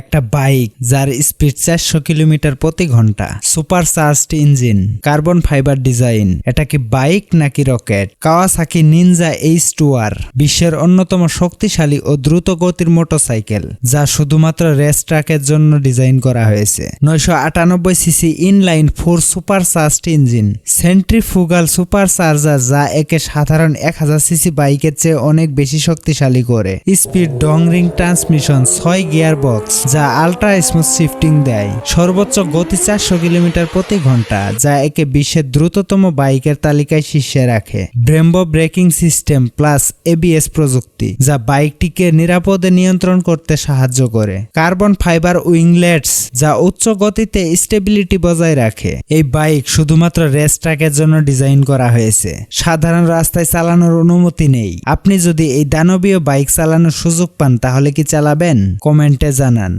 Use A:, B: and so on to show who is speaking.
A: একটা বাইক যার স্পিড চারশো কিলোমিটার প্রতি ঘণ্টা। Supercharged engine, carbon fibre design. এটা কি বাইক নাকি rocket? Kawasaki Ninja H two R, বিশ্বের অন্যতম শক্তিশালী ও দ্রুত গতির মোটরসাইকেল, যা শুধুমাত্র রেস ট্রাকের জন্য ডিজাইন করা হয়েছে। নয়শো আটানব্বই CC inline four supercharged engine, centrifugal supercharger যা একে সাধারণ এক হাজার সিসি বাইকের চেয়ে অনেক বেশি শক্তিশালী করে। স্পিড ডংরিং ট্রান্সমিশন, ছয় গিয়ার বক্স যা আল্ট্রা স্মুথ শিফটিং দেয়। সর্বোচ্চ গতি চারশো কিলোমিটার প্রতি ঘণ্টা, যা একে বিশ্বের দ্রুততম বাইকের তালিকায় শীর্ষে রাখে। Brembo braking system plus ABS প্রযুক্তি, যা বাইকটিকে নিরাপদে নিয়ন্ত্রণ করতে সাহায্য করে। কার্বন ফাইবার উইংলেটস যা উচ্চ গতিতে স্টেবিলিটি বজায় রাখে। এই বাইক শুধুমাত্র রেস ট্র্যাকের জন্য ডিজাইন করা হয়েছে। সাধারণ রাস্তায় চালানোর অনুমতি নেই। আপনি যদি এই দানবীয় বাইক চালানোর সুযোগ পান, তাহলে কি চালাবেন? কমেন্টে জানান।